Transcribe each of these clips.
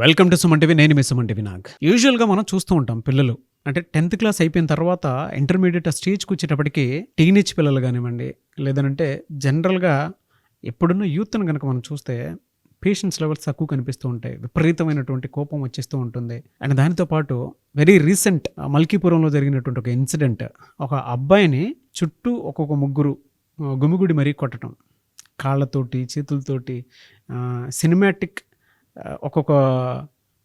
Welcome to Suman TV నేను మీ Suman TV Nag. యూజువల్గా మనం చూస్తూ ఉంటాం పిల్లలు. అంటే టెన్త్ క్లాస్ అయిపోయిన తర్వాత ఇంటర్మీడియట్ స్టేజ్కి వచ్చేటప్పటికి టీనేజ్ పిల్లలు కానివ్వండి లేదనంటే జనరల్గా ఎప్పుడున్న యూత్ని కనుక మనం చూస్తే పేషెన్స్ లెవెల్స్ తక్కువ కనిపిస్తూ ఉంటాయి. విపరీతమైనటువంటి కోపం వచ్చేస్తూ ఉంటుంది. అండ్ దానితో పాటు వెరీ రీసెంట్ మల్కీపురంలో జరిగినటువంటి ఒక ఇన్సిడెంట్ ఒక అబ్బాయిని చుట్టూ ఒక్కొక్క ముగ్గురు గుమిగుడి మరీ కొట్టడం కాళ్ళతోటి చేతులతోటి సినిమాటిక్ ఒక్కొక్క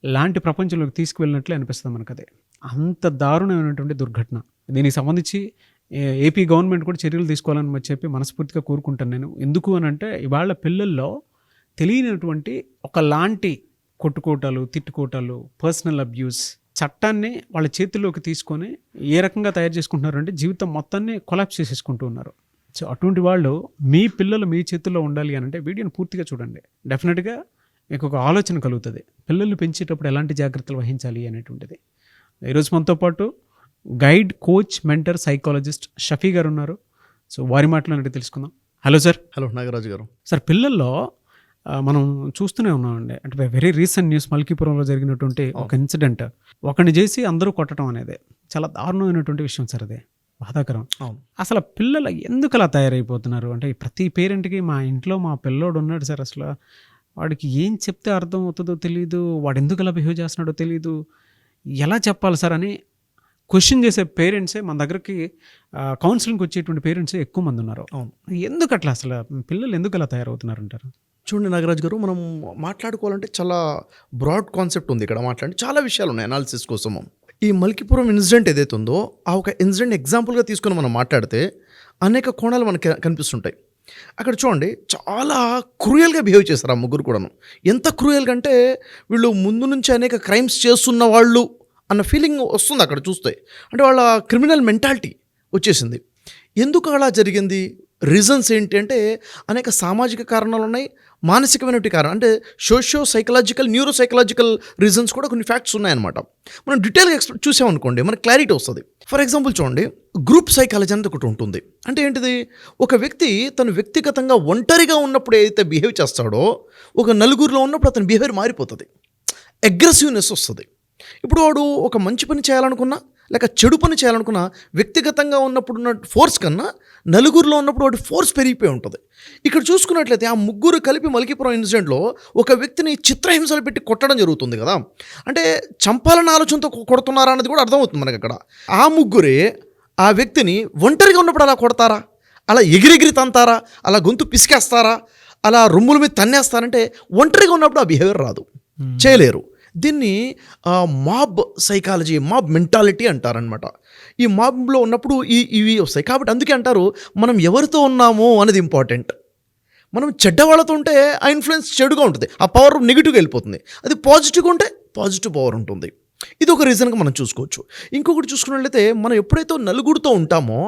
లాంటి ప్రపంచంలోకి తీసుకువెళ్ళినట్లే అనిపిస్తుంది మనకు అదే. అంత దారుణమైనటువంటి దుర్ఘటన. దీనికి సంబంధించి ఏ- ఏపీ గవర్నమెంట్ కూడా చర్యలు తీసుకోవాలని చెప్పి మనస్ఫూర్తిగా కోరుకుంటాను నేను. ఎందుకు అని అంటే ఇవాళ పిల్లల్లో తెలియనటువంటి ఒకలాంటి కొట్టుకోటాలు తిట్టుకోటాలు పర్సనల్ అబ్యూస్ చట్టాన్ని వాళ్ళ చేతుల్లోకి తీసుకొని ఏ రకంగా తయారు చేసుకుంటున్నారు అంటే జీవితం మొత్తాన్ని కొలాప్స్ చేసేసుకుంటూ ఉన్నారు. సో అటువంటి వాళ్ళు మీ పిల్లలు మీ చేతుల్లో ఉండాలి అని అంటే వీడియోని పూర్తిగా చూడండి. డెఫినెట్గా మీకు ఒక ఆలోచన కలుగుతుంది. పిల్లలు పెంచేటప్పుడు ఎలాంటి జాగ్రత్తలు వహించాలి అనేటువంటిది. ఈరోజు మనతో పాటు guide coach mentor psychologist Shafi గారు ఉన్నారు. సో వారి మాటలు తెలుసుకుందాం. Hello sir. హలో నాగరాజు గారు. సార్ పిల్లల్లో మనం చూస్తూనే ఉన్నామండి. అంటే వెరీ రీసెంట్ న్యూస్ మల్కీపురంలో జరిగినటువంటి ఒక ఇన్సిడెంట్. ఒకరిని చేసి అందరూ కొట్టడం అనేది చాలా దారుణమైనటువంటి విషయం సార్ అది. బాధాకరం. అసలు పిల్లలు ఎందుకు అలా తయారైపోతున్నారు? అంటే ప్రతి పేరెంట్కి మా ఇంట్లో మా పిల్లోడు ఉన్నాడు సార్ అసలు. వాడికి ఏం చెప్తే అర్థం అవుతుందో తెలియదు వాడు ఎందుకు అలా బిహేవ్ చేస్తున్నాడో తెలియదు ఎలా చెప్పాలి సార్ అని క్వశ్చన్ చేసే పేరెంట్సే మన దగ్గరికి కౌన్సిలింగ్కి వచ్చేటువంటి పేరెంట్సే ఎక్కువ మంది ఉన్నారు. అవును. ఎందుకు అట్లా అసలు పిల్లలు ఎందుకు అలా తయారవుతున్నారు అంటారు చూడండి నాగరాజు గారు మనం మాట్లాడుకోవాలంటే చాలా బ్రాడ్ కాన్సెప్ట్ ఉంది ఇక్కడ మాట్లాడి చాలా విషయాలు ఉన్నాయి అనాలిసిస్ కోసము ఈ మల్కీపురం ఇన్సిడెంట్ ఏదైతే ఉందో ఆ ఒక ఇన్సిడెంట్ ఎగ్జాంపుల్గా తీసుకొని మనం మాట్లాడితే అనేక కోణాలు మనకి కనిపిస్తుంటాయి. అక్కడ చూడండి చాలా క్రూయల్గా బిహేవ్ చేశారు ఆ ముగ్గురు కూడాను. ఎంత క్రూయల్గా అంటే వీళ్ళు ముందు నుంచి అనేక క్రైమ్స్ చేస్తున్న వాళ్ళు అన్న ఫీలింగ్ వస్తుంది అక్కడ చూస్తే. అంటే వాళ్ళ క్రిమినల్ మెంటాలిటీ వచ్చేసింది. ఎందుకు అలా జరిగింది? రీజన్స్ ఏంటంటే అనేక సామాజిక కారణాలు ఉన్నాయి మానసికమైనటువంటి కారణం అంటే socio psychological neuro psychological reasons కూడా కొన్ని ఫ్యాక్ట్స్ ఉన్నాయన్నమాట. మనం డీటెయిల్గా ఎక్స్ప్లెయిన్ చూసామనుకోండి మనకి క్లారిటీ వస్తుంది. ఫర్ ఎగ్జాంపుల్ చూడండి గ్రూప్ సైకాలజీ అనేది ఒకటి ఉంటుంది. అంటే ఏంటిది? ఒక వ్యక్తి తను వ్యక్తిగతంగా ఒంటరిగా ఉన్నప్పుడు ఏదైతే బిహేవ్ చేస్తాడో ఒక నలుగురిలో ఉన్నప్పుడు అతని బిహేవియర్ మారిపోతుంది. అగ్రెసివ్నెస్ వస్తుంది. ఇప్పుడు వాడు ఒక మంచి పని చేయాలనుకున్నా లేక చెడు పని చేయాలనుకున్నా వ్యక్తిగతంగా ఉన్నప్పుడు ఉన్న ఫోర్స్ కన్నా నలుగురిలో ఉన్నప్పుడు వాడి ఫోర్స్ పెరిగిపోయి ఉంటుంది. ఇక్కడ చూసుకున్నట్లయితే ఆ ముగ్గురు కలిపి మల్కీపురం ఇన్సిడెంట్లో ఒక వ్యక్తిని చిత్రహింసలు పెట్టి కొట్టడం జరుగుతుంది కదా. అంటే చంపాలన్న ఆలోచనతో కొడుతున్నారా అన్నది కూడా అర్థమవుతుంది మనకి అక్కడ ఆ ముగ్గురే ఆ వ్యక్తిని ఒంటరిగా ఉన్నప్పుడు అలా కొడతారా? అలా ఎగిరెగిరి తంతారా? అలా గొంతు పిసికేస్తారా? అలా రొమ్ముల మీద తన్నేస్తారంటే ఒంటరిగా ఉన్నప్పుడు ఆ బిహేవియర్ రాదు. చేయలేరు. దీన్ని మాబ్ సైకాలజీ మాబ్ మెంటాలిటీ అంటారనమాట ఈ మాబ్లో ఉన్నప్పుడు ఈ ఇవి వస్తాయి. కాబట్టి అందుకే అంటారు మనం ఎవరితో ఉన్నాము అనేది ఇంపార్టెంట్. మనం చెడ్డవాళ్ళతో ఉంటే ఆ ఇన్ఫ్లుయెన్స్ చెడుగా ఉంటుంది. ఆ పవర్ నెగిటివ్గా వెళ్ళిపోతుంది. అది పాజిటివ్గా ఉంటే పాజిటివ్ పవర్ ఉంటుంది. ఇది ఒక రీజన్గా మనం చూసుకోవచ్చు. ఇంకొకటి చూసుకున్నట్లయితే మనం ఎప్పుడైతే నలుగురితో ఉంటామో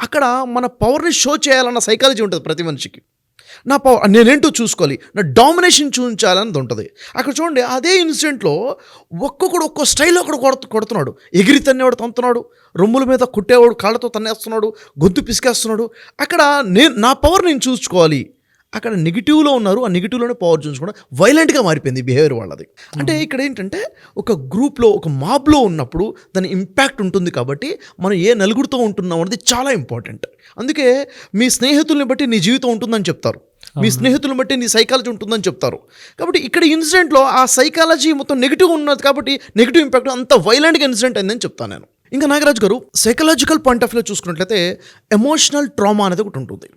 అక్కడ మన పవర్ని షో చేయాలన్న సైకాలజీ ఉంటుంది ప్రతి మనిషికి. నా పవర్ నేనేంటో చూసుకోవాలి. నా డామినేషన్ చూపించాలన్నది ఉంటుంది. అక్కడ చూడండి అదే ఇన్సిడెంట్లో ఒక్కొక్కడు ఒక్కో స్టైల్లో ఒకడు కొడుతు కొడుతున్నాడు. ఎగిరి తన్నేవాడు తంతున్నాడు. రొమ్ముల మీద కుట్టేవాడు కాళ్ళతో తన్నేస్తున్నాడు. గొంతు పిసికేస్తున్నాడు. అక్కడ నేను నా పవర్ నేను చూసుకోవాలి. అక్కడ నెగిటివ్లో ఉన్నారు. ఆ నెగిటివ్లోనే పవర్ చూసుకోవడం వైలెంట్గా మారిపోయింది బిహేవియర్ వాళ్ళది. అంటే ఇక్కడ ఏంటంటే ఒక గ్రూప్లో ఒక మాబ్లో ఉన్నప్పుడు దాని ఇంపాక్ట్ ఉంటుంది కాబట్టి మనం ఏ నలుగురితో ఉంటున్నాం అనేది చాలా ఇంపార్టెంట్ అందుకే మీ స్నేహితుల్ని బట్టి నీ జీవితం ఉంటుందని చెప్తారు. మీ స్నేహితులను బట్టి నీ సైకాలజీ ఉంటుందని చెప్తారు. కాబట్టి ఇక్కడ ఇన్సిడెంట్లో ఆ సైకాలజీ మొత్తం నెగిటివ్ ఉన్నది కాబట్టి నెగిటివ్ ఇంపాక్ట్ అంత వైలెంట్గా ఇన్సిడెంట్ అయిందని చెప్తాను నేను. ఇంకా నాగరాజు గారు సైకలాజికల్ పాయింట్ ఆఫ్ వ్యూ చూసుకున్నట్లయితే ఎమోషనల్ ట్రామా అనేది ఒకటి ఉంటుంది.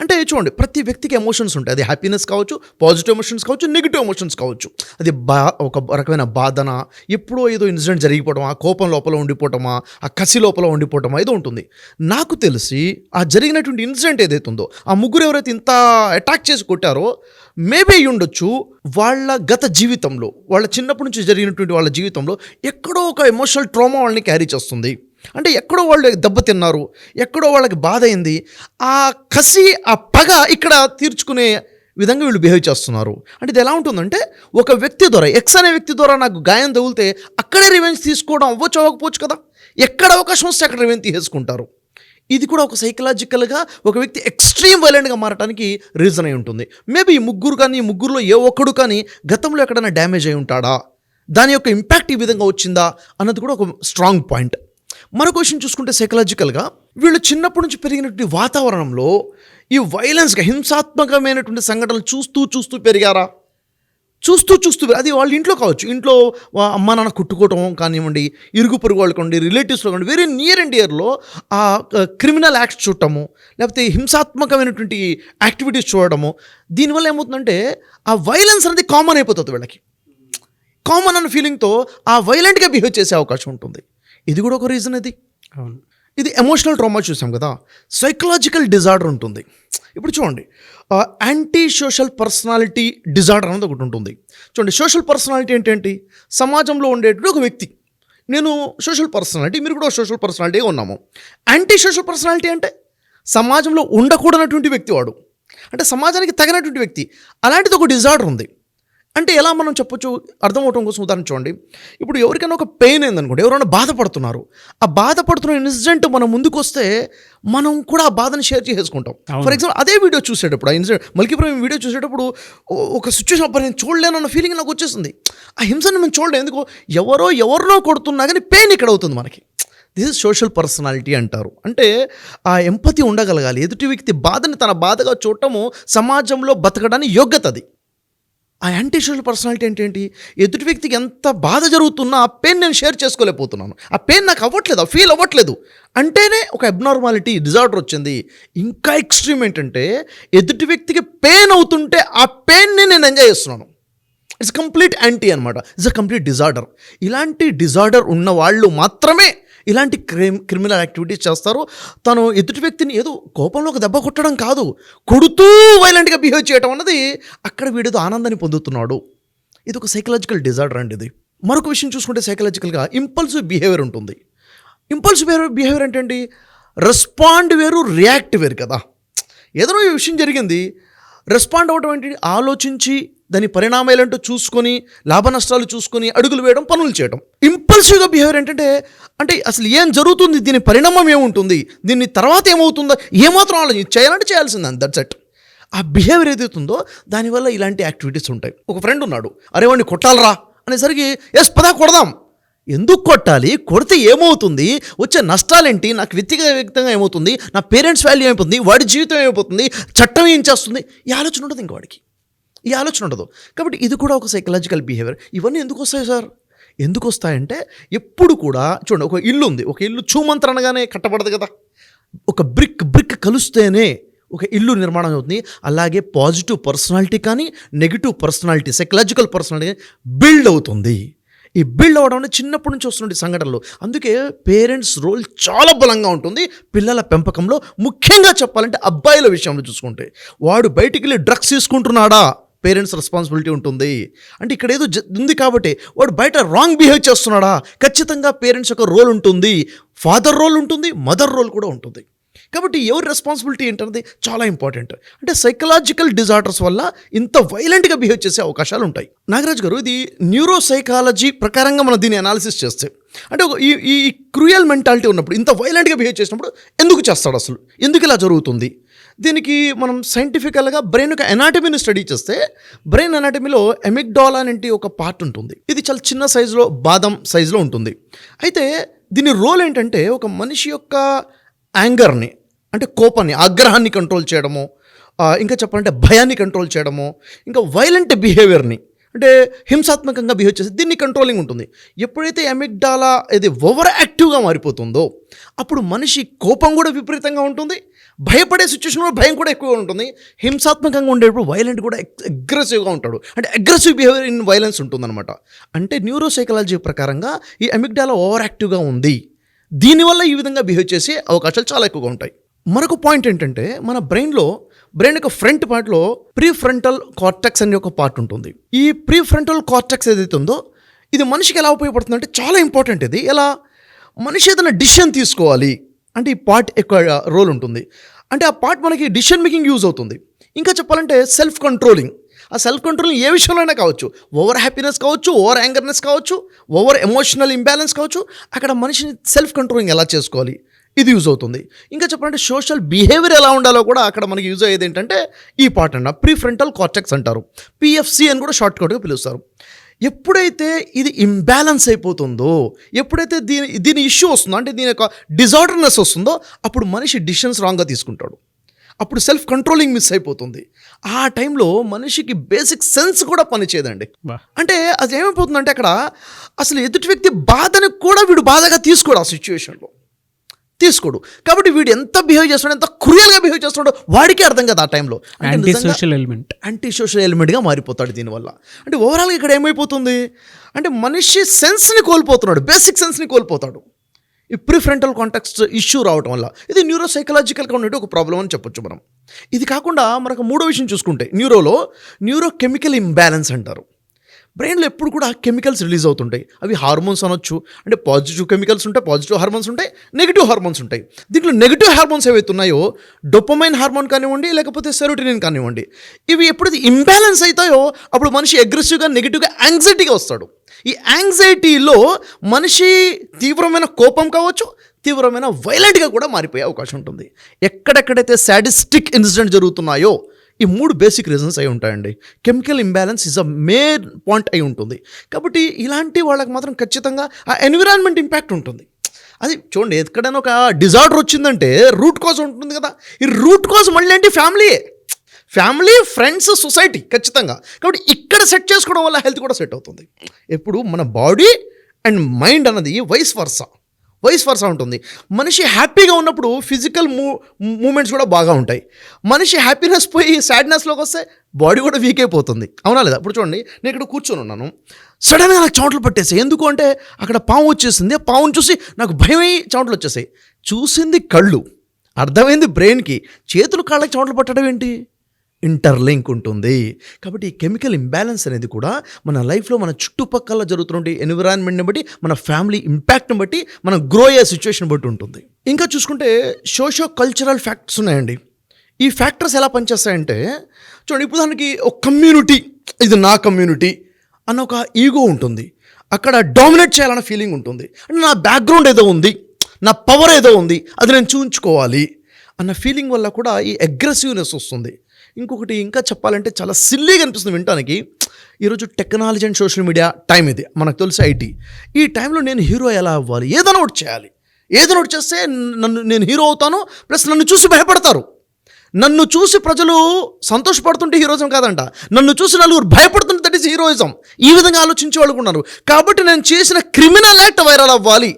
అంటే చూడండి ప్రతి వ్యక్తికి ఎమోషన్స్ ఉంటాయి. అది హ్యాపీనెస్ కావచ్చు పాజిటివ్ ఎమోషన్స్ కావచ్చు నెగిటివ్ ఎమోషన్స్ కావచ్చు. అది బా ఒక రకమైన బాధన ఎప్పుడో ఏదో ఇన్సిడెంట్ జరిగిపోవటమా కోపం లోపల ఉండిపోవటమా ఆ కసి లోపల ఉండిపోవటమా ఏదో ఉంటుంది. నాకు తెలిసి ఆ జరిగినటువంటి ఇన్సిడెంట్ ఏదైతే ఉందో ఆ ముగ్గురు ఎవరైతే ఇంత అటాక్ చేసి కొట్టారో మేబీ ఉండొచ్చు వాళ్ళ గత జీవితంలో వాళ్ళ చిన్నప్పటి నుంచి జరిగినటువంటి వాళ్ళ జీవితంలో ఎక్కడో ఒక ఎమోషనల్ ట్రామా వాళ్ళని క్యారీ చేస్తుంది. అంటే ఎక్కడో వాళ్ళు దెబ్బతిన్నారు ఎక్కడో వాళ్ళకి బాధ అయింది. ఆ కసి ఆ పగ ఇక్కడ తీర్చుకునే విధంగా వీళ్ళు బిహేవ్ చేస్తున్నారు. అంటే ఇది ఎలా ఉంటుందంటే ఒక వ్యక్తి ద్వారా ఎక్స్ అనే వ్యక్తి ద్వారా నాకు గాయం తగిలితే అక్కడే రివెంజ్ తీసుకోవడం అవ్వచ్చు అవ్వకపోవచ్చు కదా? ఎక్కడ అవకాశం వస్తే అక్కడ రివెంజ్ తీసేసుకుంటారు. ఇది కూడా ఒక సైకలాజికల్గా ఒక వ్యక్తి ఎక్స్ట్రీమ్ వైలెంట్గా మారడానికి రీజన్ అయి ఉంటుంది. మేబీ ఈ ముగ్గురు కానీ ఈ ముగ్గురులో ఏ ఒక్కడు కానీ గతంలో ఎక్కడైనా డ్యామేజ్ అయి ఉంటాడా? దాని యొక్క ఇంపాక్ట్ ఈ విధంగా వచ్చిందా? అన్నది కూడా ఒక స్ట్రాంగ్ పాయింట్ మరో క్వశ్చన్ చూసుకుంటే సైకలాజికల్గా వీళ్ళు చిన్నప్పటి నుంచి పెరిగినటువంటి వాతావరణంలో ఈ వైలెన్స్గా హింసాత్మకమైనటువంటి సంఘటనలు చూస్తూ చూస్తూ పెరిగారా? చూస్తూ చూస్తూ అది వాళ్ళ ఇంట్లో కావచ్చు. ఇంట్లో అమ్మ నాన్న కుట్టుకోవటం కానివ్వండి ఇరుగు పొరుగు వాళ్ళు కానివ్వండి రిలేటివ్స్లో కానివ్వండి వెరీ నియర్ అండ్ ఇయర్లో ఆ క్రిమినల్ యాక్ట్స్ చూడటము లేకపోతే హింసాత్మకమైనటువంటి యాక్టివిటీస్ చూడడము దీనివల్ల ఏమవుతుందంటే ఆ వైలెన్స్ అనేది కామన్ అయిపోతుంది వీళ్ళకి. కామన్ అన్న ఫీలింగ్తో ఆ వైలెంట్గా బిహేవ్ చేసే అవకాశం ఉంటుంది. ఇది కూడా ఒక రీజన్ అది అవును. ఇది ఎమోషనల్ ట్రామా చూసాం కదా. సైకలాజికల్ డిజార్డర్ ఉంటుంది. ఇప్పుడు చూడండి. యాంటీ సోషల్ పర్సనాలిటీ డిజార్డర్ అనేది ఒకటి ఉంటుంది. చూడండి సోషల్ పర్సనాలిటీ ఏంటంటే సమాజంలో ఉండేటువంటి ఒక వ్యక్తి. నేను సోషల్ పర్సనాలిటీ మీరు కూడా సోషల్ పర్సనాలిటీగా ఉన్నాము. యాంటీ సోషల్ పర్సనాలిటీ అంటే సమాజంలో ఉండకూడనటువంటి వ్యక్తి వాడు. అంటే సమాజానికి తగినటువంటి వ్యక్తి. అలాంటిది ఒక డిజార్డర్ ఉంది. అంటే ఎలా మనం చెప్పొచ్చు? అర్థమవటం కోసం ఉదాహరణ చూడండి. ఇప్పుడు ఎవరికైనా ఒక పెయిన్ అయిందనుకోండి ఎవరైనా బాధపడుతున్నారు. ఆ బాధపడుతున్న ఇన్సిడెంట్ మనం ముందుకు వస్తే మనం కూడా ఆ బాధను షేర్ చేసుకుంటాం. ఫర్ ఎగ్జాంపుల్ అదే వీడియో చూసేటప్పుడు ఆ ఇన్సిడెంట్ మల్కీపురం వీడియో చూసేటప్పుడు ఒక సిచ్యువేషన్ అప్పుడు నేను చూడలేను అన్న ఫీలింగ్ నాకు వచ్చేసింది. ఆ హింసను మేము చూడలేము ఎందుకు ఎవరో ఎవరినో కొడుతున్నా కానీ పెయిన్ ఇక్కడ అవుతుంది మనకి. దిస్ ఇస్ సోషల్ పర్సనాలిటీ అంటారు. అంటే ఆ ఎంపతి ఉండగలగాలి. ఎదుటి వ్యక్తి బాధని తన బాధగా చూడటము సమాజంలో బతకడానికి యోగ్యత అది. ఆ యాంటీ సోషల్ పర్సనాలిటీ అంటే ఏంటి ఎదుటి వ్యక్తికి ఎంత బాధ జరుగుతున్నా ఆ పెయిన్ నేను షేర్ చేసుకోలేకపోతున్నాను. ఆ పెయిన్ నాకు అవ్వట్లేదు ఆ ఫీల్ అవ్వట్లేదు. అంటేనే ఒక అబ్నార్మాలిటీ డిజార్డర్ వచ్చింది. ఇంకా ఎక్స్ట్రీమ్ ఏంటంటే ఎదుటి వ్యక్తికి పెయిన్ అవుతుంటే ఆ పెయిన్ని నేను ఎంజాయ్ చేస్తున్నాను. ఇట్స్ కంప్లీట్ యాంటీ అనమాట ఇట్స్ అ కంప్లీట్ డిజార్డర్ ఇలాంటి డిజార్డర్ ఉన్న వాళ్ళు మాత్రమే ఇలాంటి క్రిమ్ క్రిమినల్ యాక్టివిటీస్ చేస్తారు. తను ఎదుటి వ్యక్తిని ఏదో కోపంలో ఒక దెబ్బ కొట్టడం కాదు. కొడుతూ వైలెంట్గా బిహేవ్ చేయడం అన్నది అక్కడ వీడితో ఆనందాన్ని పొందుతున్నాడు. ఇది ఒక సైకలాజికల్ డిజార్డర్ అండి ఇది. మరొక విషయం చూసుకుంటే సైకలాజికల్గా ఇంపల్సివ్ బిహేవియర్ ఉంటుంది. ఇంపల్సివ్ బిహేవియర్ బిహేవియర్ రెస్పాండ్ వేరు రియాక్ట్ వేరు కదా. ఏదైనా ఈ విషయం జరిగింది. రెస్పాండ్ అవ్వడం ఏంటి? ఆలోచించి దాని పరిణామాలంటూ చూసుకొని లాభ నష్టాలు చూసుకొని అడుగులు వేయడం పనులు చేయడం. ఇంపల్సివ్గా బిహేవియర్ ఏంటంటే అంటే అసలు ఏం జరుగుతుంది? దీని పరిణామం ఏముంటుంది? దీన్ని తర్వాత ఏమవుతుందో? ఏమాత్రం ఆలోచన చేయాలంటే చేయాల్సిందే దట్స్ ఎట్ ఆ బిహేవియర్ ఏదైతుందో దానివల్ల ఇలాంటి యాక్టివిటీస్ ఉంటాయి. ఒక ఫ్రెండ్ ఉన్నాడు అరే వాడిని కొట్టాలరా? అనేసరికి ఎస్ పదా కొడదాం. ఎందుకు కొట్టాలి? కొడితే ఏమవుతుంది? వచ్చే నష్టాలేంటి? నాకు వ్యక్తిగతంగా ఏమవుతుంది? నా పేరెంట్స్ వాల్యూ ఏమైపోతుంది? వాడి జీవితం ఏమైపోతుంది? చట్టం ఏం చేస్తుంది? ఈ ఆలోచన ఉండదు ఇంక వాడికి. ఈ ఆలోచన ఉండదు. కాబట్టి ఇది కూడా ఒక సైకలాజికల్ బిహేవియర్ ఇవన్నీ ఎందుకు వస్తాయి సార్? ఎందుకు వస్తాయంటే ఎప్పుడు కూడా చూడండి ఒక ఇల్లు ఉంది. ఒక ఇల్లు చూమంతరం అనగానే కట్టబడదు కదా. ఒక బ్రిక్ బ్రిక్ కలిస్తేనే ఒక ఇల్లు నిర్మాణం అవుతుంది. అలాగే పాజిటివ్ పర్సనాలిటీ కానీ negative personality psychological personality build అవుతుంది. ఈ బిల్డ్ అవ్వడం అనేది చిన్నప్పటి నుంచి వస్తున్న సంఘటనలు. అందుకే పేరెంట్స్ రోల్ చాలా బలంగా ఉంటుంది. పిల్లల పెంపకంలో ముఖ్యంగా చెప్పాలంటే అబ్బాయిల విషయంలో చూసుకుంటే. వాడు బయటికి వెళ్ళి డ్రగ్స్ తీసుకుంటున్నాడా? పేరెంట్స్ రెస్పాన్సిబిలిటీ ఉంటుంది. అంటే ఇక్కడ ఏదో ఉంది కాబట్టి వాడు బయట రాంగ్ బిహేవ్ చేస్తున్నాడా? ఖచ్చితంగా పేరెంట్స్ యొక్క రోల్ ఉంటుంది. ఫాదర్ రోల్ ఉంటుంది మదర్ రోల్ కూడా ఉంటుంది. కాబట్టి ఎవరి రెస్పాన్సిబిలిటీ ఏంటన్నది చాలా ఇంపార్టెంట్ అంటే సైకలాజికల్ డిజార్డర్స్ వల్ల ఇంత వైలెంట్గా బిహేవ్ చేసే అవకాశాలు ఉంటాయి. నాగరాజ్ గారు ఇది న్యూరో సైకాలజీ ప్రకారంగా మనం దీన్ని అనాలిసిస్ చేస్తే అంటే ఒక ఈ ఈ క్రూయల్ మెంటాలిటీ ఉన్నప్పుడు ఇంత వైలెంట్గా బిహేవ్ చేసినప్పుడు ఎందుకు చేస్తాడు అసలు? ఎందుకు ఇలా జరుగుతుంది? దీనికి మనం సైంటిఫికల్గా బ్రెయిన్ యొక్క ఎనాటమీని స్టడీ చేస్తే బ్రెయిన్ ఎనాటమీలో ఎమిగ్డాల్ అనేటి ఒక పార్ట్ ఉంటుంది. ఇది చాలా చిన్న సైజులో బాదం సైజులో ఉంటుంది. అయితే దీని రోల్ ఏంటంటే ఒక మనిషి యొక్క యాంగర్ని అంటే కోపాన్ని ఆగ్రహాన్ని కంట్రోల్ చేయడము ఇంకా చెప్పాలంటే భయాన్ని కంట్రోల్ చేయడము ఇంకా వైలెంట్ బిహేవియర్ని అంటే హింసాత్మకంగా బిహేవ్ చేసి దీన్ని కంట్రోలింగ్ ఉంటుంది. ఎప్పుడైతే ఎమిగ్డాలా ఇది ఓవర్ యాక్టివ్గా మారిపోతుందో అప్పుడు మనిషి కోపం కూడా విపరీతంగా ఉంటుంది భయపడే సిచ్యువేషన్లో భయం కూడా ఎక్కువగా ఉంటుంది. హింసాత్మకంగా ఉండేటప్పుడు వైలెంట్ కూడా అగ్రెసివ్గా ఉంటాడు. అంటే అగ్రెసివ్ బిహేవియర్ ఇన్ వైలెన్స్ ఉంటుందన్నమాట. అంటే న్యూరో సైకాలజీ ప్రకారంగా ఈ ఎమిగ్డాలా ఓవర్ యాక్టివ్గా ఉంది దీనివల్ల ఈ విధంగా బిహేవ్ చేసే అవకాశాలు చాలా ఎక్కువగా ఉంటాయి. మరొక పాయింట్ ఏంటంటే మన బ్రెయిన్లో బ్రెయిన్ యొక్క ఫ్రంట్ పార్ట్లో ప్రీ ఫ్రంటల్ కార్టెక్స్ అనే ఒక పార్ట్ ఉంటుంది. ఈ ప్రీ ఫ్రంటల్ కార్టెక్స్ ఏదైతే ఉందో ఇది మనిషికి ఎలా ఉపయోగపడుతుందంటే చాలా ఇంపార్టెంట్ ఇది. ఎలా? మనిషి ఏదైనా డిసిషన్ తీసుకోవాలి. అంటే ఈ పార్ట్ ఎక్కువ రోల్ ఉంటుంది. అంటే ఆ పార్ట్ మనకి డిసిషన్ మేకింగ్ యూజ్ అవుతుంది. ఇంకా చెప్పాలంటే సెల్ఫ్ కంట్రోలింగ్ ఆ సెల్ఫ్ కంట్రోలింగ్ ఏ విషయంలో అయినా కావచ్చు. ఓవర్ హ్యాపీనెస్ కావచ్చు ఓవర్ యాంగర్నెస్ కావచ్చు ఓవర్ ఎమోషనల్ ఇంబ్యాలెన్స్ కావచ్చు. అక్కడ మనిషిని సెల్ఫ్ కంట్రోలింగ్ ఎలా చేసుకోవాలి? ఇది యూజ్ అవుతుంది. ఇంకా చెప్పాలంటే సోషల్ బిహేవియర్ ఎలా ఉండాలో కూడా అక్కడ మనకి యూజ్ అయ్యేది ఏంటంటే ఈ పార్ట్ అన్న ప్రీఫ్రంటల్ కార్టెక్స్ అంటారు. పిఎఫ్సి అని కూడా షార్ట్ కట్గా పిలుస్తారు. ఎప్పుడైతే ఇది ఇంబ్యాలెన్స్ అయిపోతుందో ఎప్పుడైతే దీని దీని ఇష్యూ వస్తుందో అంటే దీని యొక్క డిజార్డర్నెస్ వస్తుందో అప్పుడు మనిషి డిసిషన్స్ రాంగ్గా తీసుకుంటాడు. అప్పుడు సెల్ఫ్ కంట్రోలింగ్ మిస్ అయిపోతుంది. ఆ టైంలో మనిషికి బేసిక్ సెన్స్ కూడా పనిచేయదండి. అంటే అది ఏమైపోతుందంటే అక్కడ అసలు ఎదుటి వ్యక్తి బాధని కూడా వీడు బాధగా తీసుకోడు ఆ సిచ్యువేషన్లో తీసుకోడు. కాబట్టి వీడు ఎంత బిహేవ్ చేస్తున్నాడు ఎంత క్రూయల్గా బిహేవ్ చేస్తున్నాడో వాడికే అర్థం కదా ఆ టైంలో. Anti social element anti social ఎలిమెంట్గా మారిపోతాడు దీనివల్ల. అంటే ఓవరాల్గా ఇక్కడ ఏమైపోతుంది? అంటే మనిషి సెన్స్ని కోల్పోతున్నాడు బేసిక్ సెన్స్ని కోల్పోతాడు. ఈ ప్రిఫరెంటల్ కాంటాక్ట్స్ ఇష్యూ రావటం వల్ల. ఇది న్యూరో సైకలాజికల్గా ఉండే ఒక ప్రాబ్లం అని చెప్పొచ్చు మనం. ఇది కాకుండా మనకు మూడో విషయం చూసుకుంటే న్యూరోలో న్యూరో కెమికల్ ఇంబ్యాలెన్స్ అంటారు. బ్రెయిన్లో ఎప్పుడు కూడా కెమికల్స్ రిలీజ్ అవుతుంటాయి. అవి హార్మోన్స్ అనొచ్చు. అంటే పాజిటివ్ కెమికల్స్ ఉంటాయి పాజిటివ్ హార్మోన్స్ ఉంటాయి నెగిటివ్ హార్మోన్స్ ఉంటాయి. దీంట్లో నెగిటివ్ హార్మోన్స్ ఏవైతే ఉన్నాయో డొపమైన్ హార్మోన్ కానివ్వండి లేకపోతే సెరోటినిన్ కానివ్వండి ఇవి ఎప్పుడైతే ఇంబ్యాలెన్స్ అవుతాయో అప్పుడు మనిషి అగ్రెసివ్గా నెగిటివ్గా యాంగ్జైటీగా వస్తాడు. ఈ యాంగ్జైటీలో మనిషి తీవ్రమైన కోపం కావచ్చు తీవ్రమైన వైలెంట్గా కూడా మారిపోయే అవకాశం ఉంటుంది. ఎక్కడెక్కడైతే సాడిస్టిక్ ఇన్సిడెంట్ జరుగుతున్నాయో ఈ మూడు బేసిక్ రీజన్స్ అయి ఉంటాయండి. Chemical imbalance is a mere point అయి ఉంటుంది. కాబట్టి ఇలాంటి వాళ్ళకి మాత్రం ఖచ్చితంగా ఆ ఎన్విరాన్మెంట్ ఇంపాక్ట్ ఉంటుంది. అది చూడండి ఎక్కడైనా ఒక డిజార్డర్ వచ్చిందంటే రూట్ కాజ్ ఉంటుంది కదా. ఈ రూట్ కాజ్ మళ్ళీ ఏంటి? ఫ్యామిలీయే ఫ్యామిలీ ఫ్రెండ్స్ సొసైటీ ఖచ్చితంగా. కాబట్టి ఇక్కడ సెట్ చేసుకోవడం వల్ల హెల్త్ కూడా సెట్ అవుతుంది. ఎప్పుడు మన బాడీ అండ్ మైండ్ అన్నది వైస్ వర్సా వైస్ వర్సా ఉంటుంది. మనిషి హ్యాపీగా ఉన్నప్పుడు ఫిజికల్ మూ మూమెంట్స్ కూడా బాగా ఉంటాయి. మనిషి హ్యాపీనెస్ పోయి సాడ్నెస్లోకి వస్తే బాడీ కూడా వీక్ అయిపోతుంది. అవునా లేదా? ఇప్పుడు చూడండి నేను ఇక్కడ కూర్చొని ఉన్నాను. సడన్గా నాకు చోట్లు పట్టేసాయి. ఎందుకు అంటే అక్కడ పాము వచ్చేసింది. ఆ పావును చూసి నాకు భయమై చోట్లు వచ్చేసాయి. చూసింది కళ్ళు. అర్థమైంది బ్రెయిన్కి. చేతులు కాళ్ళకి చోట్లు పట్టడం ఏంటి? ఇంటర్లింక్ ఉంటుంది. కాబట్టి ఈ కెమికల్ ఇంబ్యాలెన్స్ అనేది కూడా మన లైఫ్లో మన చుట్టుపక్కల జరుగుతున్న ఎన్విరాన్మెంట్ని బట్టి మన ఫ్యామిలీ ఇంపాక్ట్ని బట్టి మనం గ్రో అయ్యే సిచ్యువేషన్ బట్టి ఉంటుంది. ఇంకా చూసుకుంటే సోషో కల్చరల్ ఫ్యాక్టర్స్ ఉన్నాయండి. ఈ ఫ్యాక్టర్స్ ఎలా పనిచేస్తాయంటే చూడండి ఇప్పుడు దానికి ఒక కమ్యూనిటీ ఇది నా కమ్యూనిటీ అన్న ఒక ఈగో ఉంటుంది. అక్కడ డామినేట్ చేయాలన్న ఫీలింగ్ ఉంటుంది. అంటే నా బ్యాక్గ్రౌండ్ ఏదో ఉంది నా పవర్ ఏదో ఉంది అది నేను చూపించుకోవాలి అన్న ఫీలింగ్ వల్ల కూడా ఈ అగ్రెసివ్నెస్ వస్తుంది. ఇంకొకటి ఇంకా చెప్పాలంటే చాలా సిల్లీగా అనిపిస్తుంది వినటానికి. ఈరోజు technology and social media time ఇది. మనకు తెలుసు ఐటీ ఈ టైంలో నేను హీరో ఎలా అవ్వాలి? ఏదైనా ఒకటి చేయాలి. ఏదైనా ఒకటి చేస్తే నన్ను నేను హీరో అవుతాను ప్లస్ నన్ను చూసి భయపడతారు. నన్ను చూసి ప్రజలు సంతోషపడుతుంటే హీరోయిజం కాదంట. నన్ను చూసి నలుగురు భయపడుతుంటే దట్ ఈస్ హీరోయిజం. ఈ విధంగా ఆలోచించే వాళ్ళు ఉన్నారు. కాబట్టి నేను చేసిన క్రిమినల్ యాక్ట్ వైరల్ అవ్వాలి.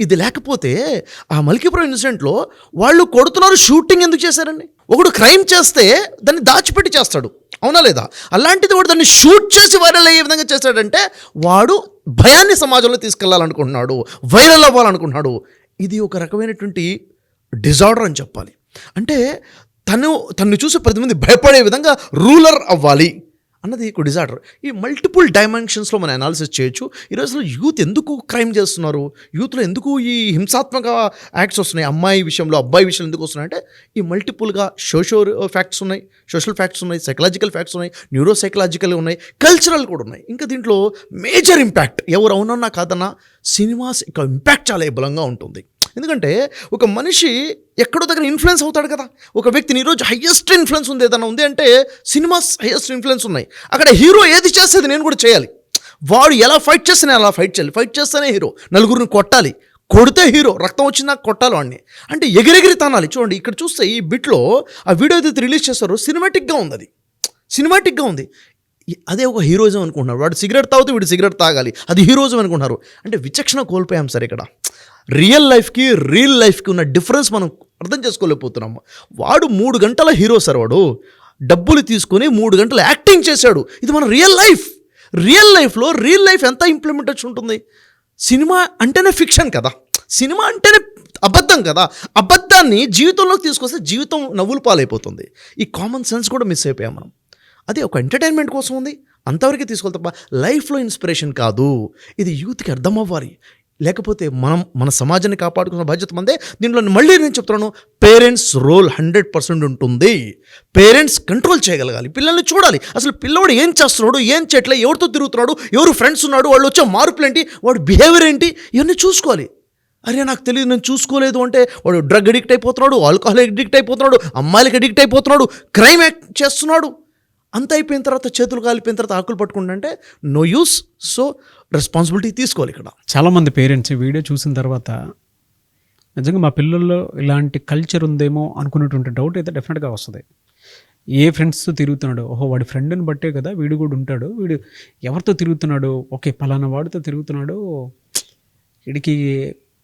ఇది లేకపోతే ఆ మల్కీపురం ఇన్సిడెంట్లో వాళ్ళు కొడుతున్నారు షూటింగ్ ఎందుకు చేశారండి ఒకడు క్రైమ్ చేస్తే దాన్ని దాచిపెట్టి చేస్తాడు. అవునా లేదా? అలాంటిది వాడు దాన్ని షూట్ చేసి వైరల్ అయ్యే విధంగా చేశాడంటే వాడు భయాన్ని సమాజంలో తీసుకెళ్ళాలనుకుంటున్నాడు వైరల్ అవ్వాలనుకుంటున్నాడు. ఇది ఒక రకమైనటువంటి డిజార్డర్ అని చెప్పాలి. అంటే తను తను చూసి పది మంది భయపడే విధంగా రూలర్ అవ్వాలి. అన్నది ఒక డిజార్డర్ ఈ మల్టిపుల్ డైమెన్షన్స్లో మనం అనాలిసిస్ చేయొచ్చు. ఈ రోజుల్లో యూత్ ఎందుకు క్రైమ్ చేస్తున్నారు? యూత్లో ఎందుకు ఈ హింసాత్మక యాక్ట్స్ వస్తున్నాయి? అమ్మాయి విషయంలో అబ్బాయి విషయంలో ఎందుకు వస్తున్నాయి అంటే ఈ మల్టిపుల్గా సోషో ఫ్యాక్ట్స్ ఉన్నాయి. సోషల్ ఫ్యాక్ట్స్ ఉన్నాయి సైకలాజికల్ ఫ్యాక్ట్స్ ఉన్నాయి న్యూరో సైకలాజికల్ ఉన్నాయి కల్చరల్ కూడా ఉన్నాయి. ఇంకా దీంట్లో మేజర్ ఇంపాక్ట్ ఎవరు అవునన్నా కాదన్నా సినిమాస్ యొక్క ఇంపాక్ట్ చాలా బలంగా ఉంటుంది. ఎందుకంటే ఒక మనిషి ఎక్కడో దగ్గర ఇన్ఫ్లుయెన్స్ అవుతాడు కదా. ఒక వ్యక్తిని ఈరోజు హయ్యెస్ట్ ఇన్ఫ్లుయెన్స్ ఉంది ఏదైనా ఉంది అంటే సినిమాస్ హయ్యెస్ట్ ఇన్ఫ్లుయెన్స్ ఉన్నాయి. అక్కడ హీరో ఏది చేసేది నేను కూడా చేయాలి. వాడు ఎలా ఫైట్ చేస్తే నేను అలా ఫైట్ చేయాలి. ఫైట్ చేస్తేనే హీరో నలుగురిని కొట్టాలి. కొడితే హీరో రక్తం వచ్చిందా కొట్టాలి వాడిని. అంటే ఎగిరెగిరి తనాలి. చూడండి ఇక్కడ చూస్తే ఈ బిట్లో ఆ వీడియో ఏదైతే రిలీజ్ చేస్తారో సినిమాటిక్గా ఉంది అది. సినిమాటిక్గా ఉంది. అదే ఒక హీరోయిజం అనుకుంటున్నారు. వాడు సిగరెట్ తాగితే వీడు సిగరెట్ తాగాలి. అది హీరోయిజం అనుకుంటున్నారు. అంటే విచక్షణ కోల్పోయాం సార్ ఇక్కడ. రియల్ లైఫ్కి రియల్ లైఫ్కి ఉన్న డిఫరెన్స్ మనం అర్థం చేసుకోలేకపోతున్నాము. వాడు మూడు గంటల హీరో సార్ వాడు. డబ్బులు తీసుకొని మూడు గంటలు యాక్టింగ్ చేశాడు. ఇది మన రియల్ లైఫ్. రియల్ లైఫ్లో రియల్ లైఫ్ ఎంత ఇంప్లిమెంటేషన్ ఉంటుంది? సినిమా అంటేనే ఫిక్షన్ కదా. సినిమా అంటేనే అబద్ధం కదా. అబద్ధాన్ని జీవితంలోకి తీసుకొస్తే జీవితం నవ్వులు పాలైపోతుంది. ఈ కామన్ సెన్స్ కూడా మిస్ అయిపోయాం మనం. అది ఒక ఎంటర్టైన్మెంట్ కోసం ఉంది. అంతవరకు తీసుకోవాలి తప్ప లైఫ్లో ఇన్స్పిరేషన్ కాదు. ఇది యూత్కి అర్థం అవ్వాలి. లేకపోతే మనం మన సమాజాన్ని కాపాడుకున్న బాధ్యత మందే. దీంట్లో మళ్ళీ నేను చెప్తున్నాను పేరెంట్స్ రోల్ హండ్రెడ్ పర్సెంట్ ఉంటుంది. పేరెంట్స్ కంట్రోల్ చేయగలగాలి. పిల్లల్ని చూడాలి. అసలు పిల్లవాడు ఏం చేస్తున్నాడు ఏం చేయట్లే ఎవరితో తిరుగుతున్నాడు ఎవరు ఫ్రెండ్స్ ఉన్నాడు వాళ్ళు వచ్చే మార్పులు ఏంటి వాడు బిహేవియర్ ఏంటి ఇవన్నీ చూసుకోవాలి. అరే నాకు తెలియదు నేను చూసుకోలేదు అంటే వాడు డ్రగ్ అడిక్ట్ అయిపోతున్నాడు ఆల్కహాల్ అడిక్ట్ అయిపోతున్నాడు అమ్మాయిలకి అడిక్ట్ అయిపోతున్నాడు క్రైమ్ యాక్ట్ చేస్తున్నాడు. అంత అయిపోయిన తర్వాత చేతులు కాలిపోయిన తర్వాత ఆకులు పట్టుకుంటుంటే నో యూస్ సో రెస్పాన్సిబిలిటీ తీసుకోవాలి ఇక్కడ. చాలామంది పేరెంట్స్ వీడియో చూసిన తర్వాత నిజంగా మా పిల్లల్లో ఇలాంటి కల్చర్ ఉందేమో అనుకున్నటువంటి డౌట్ అయితే డెఫినెట్గా వస్తుంది. ఏ ఫ్రెండ్స్తో తిరుగుతున్నాడు? ఓహో వాడి ఫ్రెండ్ని బట్టే కదా వీడు కూడా ఉంటాడు. వీడు ఎవరితో తిరుగుతున్నాడు? ఓకే పలానా వాడితో తిరుగుతున్నాడు. వీడికి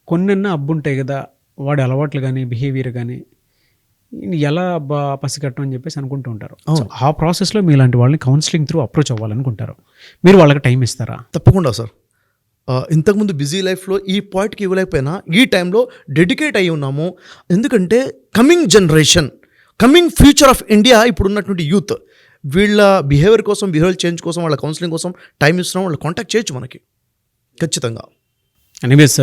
కొన్నెన్న అబ్బు ఉంటాయి కదా వాడి అలవాట్లు కానీ బిహేవియర్ కానీ ఎలా అబ్బా పసిగట్టం అని చెప్పేసి అనుకుంటూ ఉంటారు. ఆ ప్రాసెస్లో మీ ఇలాంటి వాళ్ళని కౌన్సిలింగ్ త్రూ అప్రోచ్ అవ్వాలనుకుంటారు. మీరు వాళ్ళకి టైం ఇస్తారా? తప్పకుండా సార్ ఇంతకుముందు బిజీ లైఫ్లో ఈ పాయింట్కి ఇవ్వలేకపోయినా ఈ టైంలో డెడికేట్ అయి ఉన్నాము. ఎందుకంటే coming generation coming future of India ఇప్పుడు ఉన్నటువంటి యూత్ వీళ్ళ బిహేవియర్ కోసం బిహేవియర్ చేంజ్ కోసం వాళ్ళ కౌన్సిలింగ్ కోసం టైం ఇస్తున్నాం వాళ్ళు కాంటాక్ట్ చేయొచ్చు మనకి. ఖచ్చితంగా. Anyways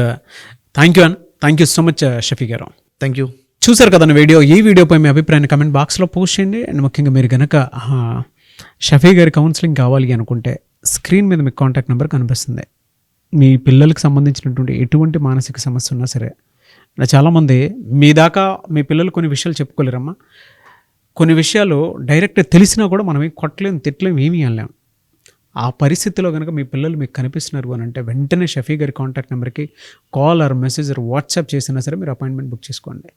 thank you and thank you so much Shafi గారు. థ్యాంక్ యూ చూసారు కదా వీడియో? ఈ వీడియోపై మీ అభిప్రాయాన్ని కమెంట్ బాక్స్లో పోస్ట్ చేయండి. అండ్ ముఖ్యంగా మీరు కనుక షఫీ గారి కౌన్సిలింగ్ కావాలి అనుకుంటే స్క్రీన్ మీద మీకు కాంటాక్ట్ నెంబర్ కనిపిస్తుంది. మీ పిల్లలకు సంబంధించినటువంటి ఎటువంటి మానసిక సమస్య ఉన్నా సరే చాలామంది మీ దాకా మీ పిల్లలు కొన్ని విషయాలు చెప్పుకోలేరమ్మా. కొన్ని విషయాలు డైరెక్ట్ తెలిసినా కూడా మనం ఏం కొట్టలేము తిట్టలేము ఏమీ అనలేము ఆ పరిస్థితిలో కనుక మీ పిల్లలు మీకు కనిపిస్తున్నారు అని అంటే వెంటనే షఫీ గారి కాంటాక్ట్ నెంబర్కి call or message or WhatsApp చేసినా సరే మీరు అపాయింట్మెంట్ బుక్ చేసుకోండి.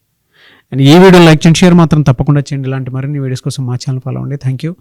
అండ్ ఈ వీడియో లైక్ చేయండి షేర్ మాత్రం తప్పకుండా చేయండి. ఇలాంటి మరిన్ని వీడియోస్ కోసం మా ఛానల్ ఫాలో అండి థ్యాంక్ యూ